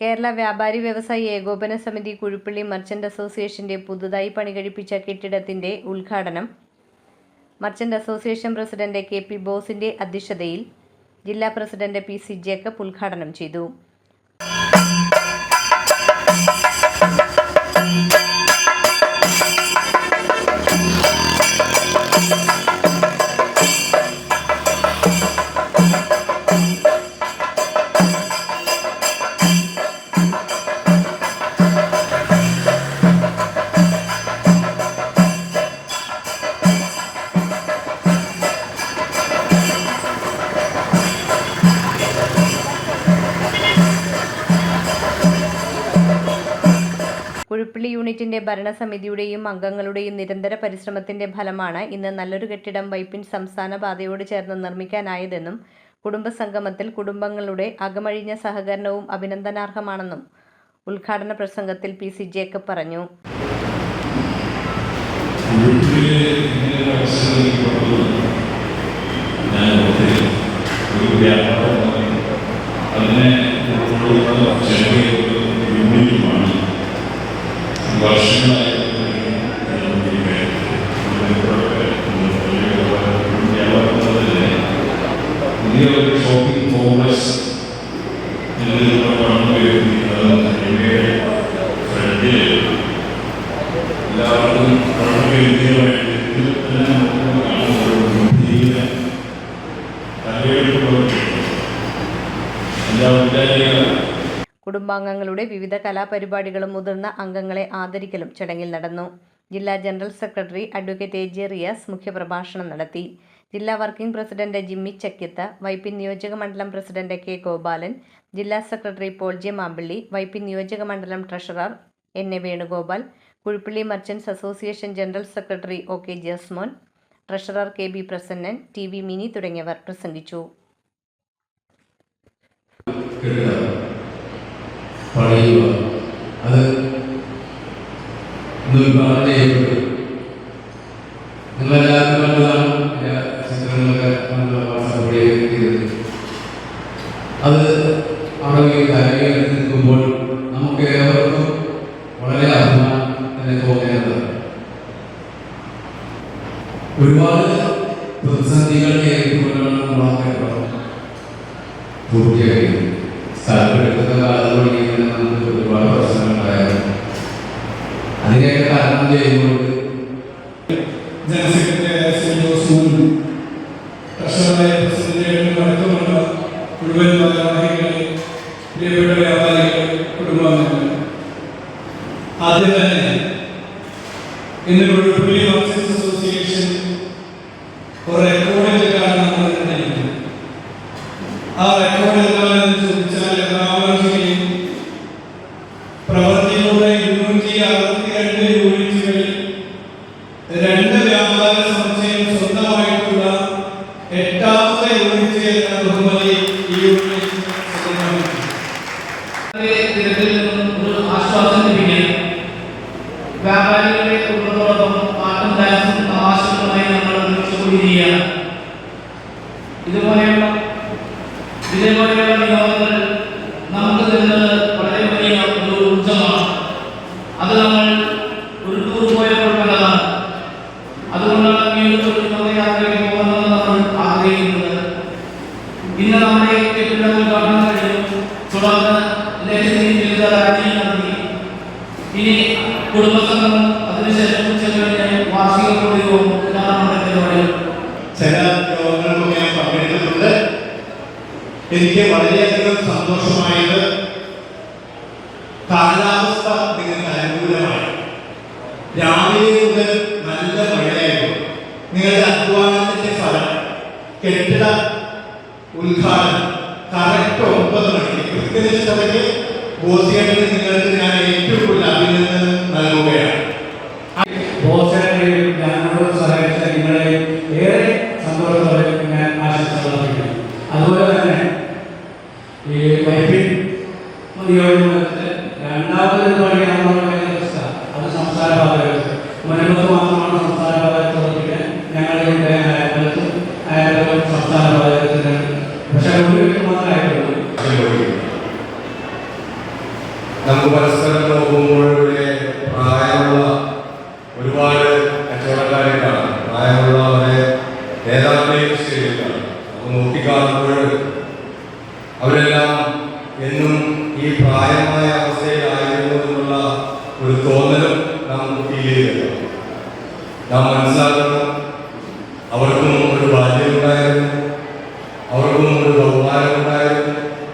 കേരള വ്യാപാരി വ്യവസായി ഏകോപന സമിതി കുഴുപ്പള്ളി മർച്ചന്റ് അസോസിയേഷന്റെ പുതുതായി പണികഴിപ്പിച്ച കെട്ടിടത്തിന്റെ ഉദ്ഘാടനം merchant association president K P ബോസിന്റെ അധ്യക്ഷതയിൽ ജില്ലാ പ്രസിഡന്റ് പി സി ജേക്കബ് ഉദ്ഘാടനം ചെയ്തു. കുഴിപ്പള്ളി യൂണിറ്റിന്റെ ഭരണസമിതിയുടെയും അംഗങ്ങളുടെയും നിരന്തര പരിശ്രമത്തിന്റെ ഫലമാണ് ഇന്ന് നല്ലൊരു കെട്ടിടം വൈപ്പിൻ സംസ്ഥാന പാതയോട് ചേർന്ന് നിർമ്മിക്കാനായതെന്നും കുടുംബസംഗമത്തിൽ കുടുംബങ്ങളുടെ അകമഴിഞ്ഞ സഹകരണവും അഭിനന്ദനാർഹമാണെന്നും ഉദ്ഘാടന പ്രസംഗത്തിൽ പി സി ജേക്കബ് പറഞ്ഞു. വർഷങ്ങളായി പുതിയ ഒരു ഷോപ്പിംഗ് കോംപ്ലക്സ് എല്ലാവർക്കും വളരെ വിജയമായിട്ട് കുടുംബാംഗങ്ങളുടെ വിവിധ കലാപരിപാടികളും മുതിർന്ന അംഗങ്ങളെ ആദരിക്കലും ചടങ്ങിൽ നടന്നു. ജില്ലാ general secretary advocate A J Riyas മുഖ്യപ്രഭാഷണം നടത്തി. ജില്ലാ വർക്കിംഗ് പ്രസിഡന്റ് ജിമ്മി ചക്യത്ത് വൈപ്പിൻ നിയോജക മണ്ഡലം പ്രസിഡന്റ് കെ ഗോപാലൻ ജില്ലാ സെക്രട്ടറി പോൾ ജെ മാമ്പിള്ളി വൈപ്പിൻ നിയോജക മണ്ഡലം treasurer N A Venugopal Kuzhippilly merchants association general secretary O K Jasmon treasurer K B Prasannan T V Mini തുടങ്ങിയവർ പ്രസംഗിച്ചു. പണിയുക അത് ഇന്ന് ഉദ്ഘാടനം ചെയ്യപ്പെട്ടു നിങ്ങളെല്ലാവരും കണ്ടതാണ് ചിത്രങ്ങളൊക്കെ നമ്മൾ വാട്സാപ്പ് അത് അവിടെ ഈ കാര്യങ്ങളിൽ നിൽക്കുമ്പോൾ നമുക്ക് ഏവർക്കും വളരെ അഭിമാനം തന്നെ തോന്നിയത് ഒരുപാട് പ്രതിസന്ധികൾ നേരിട്ടുകൊണ്ടാണ് നമ്മളൊക്കെ പൂർത്തിയാക്കിയത്. പൂർത്തിയാക്കി സ്ഥലപ്പെടുത്തുന്ന കാലത്ത് തുടങ്ങിയ നമുക്ക് ഒരുപാട് പ്രശ്നങ്ങളുണ്ടായിരുന്നു അതിനെയൊക്കെ കാരണം മുഴുവൻ ഭാരവാഹികളെ പ്രിയപ്പെട്ട വ്യാപാരികൾ കുടുംബാംഗങ്ങൾ ആദ്യം തന്നെ ഇന്ന് അസോസിയേഷൻ ഒരു അറുപത്തിരണ്ട് യൂണിറ്റുകളിൽ രണ്ട് വ്യാപാര സ്വന്തമായിട്ടുള്ള എട്ടാമത്തെ യൂണിറ്റ് എന്ന ബഹുമതി ഈ യൂണിറ്റ് ഒരു ആശ്വാസം ലഭിക്കാൻ വ്യാപാരികളെ കുടുംബത്തോടൊപ്പം പാട്ടും ഡാൻസും തമാശകളുമായി നമ്മൾ ഒരുമിച്ച് ഇതുപോലെയുള്ള ഇതേപോലെയുള്ള വിനോദങ്ങൾ നമുക്ക് തരുന്നത് വളരെ വലിയ ഒരു ഊർജമാണ് അത് നമ്മൾ ഒരു ടൂർ പോയപ്പോൾ കണ്ടതാണ് അതുകൊണ്ടാണ് വീണ്ടും ഒരു വിനോദയാത്രയ്ക്ക് പോകുന്നത് ആഗ്രഹിക്കുന്നത്. ഇന്ന് നമ്മുടെ കെട്ടിടം ഉദ്ഘാടനം കഴിഞ്ഞു തുടർന്ന് ലഹരി വിരുദ്ധ റാലി നടത്തി. ഇനി കുടുംബസംഘം അതിനുശേഷം ഉച്ചകഴിഞ്ഞ് വാർഷിക പൊതുയോഗം ഇതാണ് നമ്മുടെ ചില യോഗങ്ങളും ഞാൻ പങ്കെടുത്തിട്ടുണ്ട്. എനിക്ക് വളരെയധികം സന്തോഷമായത് കാലാവസ്ഥ നിങ്ങൾക്ക് അനുകൂലമായി. രാവിലെ ഉദ്ഘാടനം. കറക്റ്റ് ഒമ്പത് മണിക്ക് ബോസിയായിട്ട് നിങ്ങൾക്ക് ഞാൻ ഏറ്റവും കൂടുതൽ അഭിനന്ദനം നൽകുകയാണ്. നിങ്ങളെ ഏറെ ഞാൻ ആശംസിക്കുന്നു അതുപോലെ തന്നെ ഈ രണ്ടാമത് വ്യവസ്ഥ. അത് സംസ്ഥാന പരസ്പരം നോക്കുമ്പോൾ ഇവിടെ പ്രായമുള്ള ഒരുപാട് കച്ചവടക്കാരെ കാണാം പ്രായമുള്ളവരെ നേതാക്കളെയും ശരിയാണ് അപ്പോൾ നോക്കിക്കാണുമ്പോൾ അവരെല്ലാം എന്നും ഈ പ്രായമായ അവസ്ഥയിലായിരുന്നു എന്നുള്ള ഒരു തോന്നലും നാം ഫീൽ നാം മനസ്സിലാക്കണം. അവർക്കും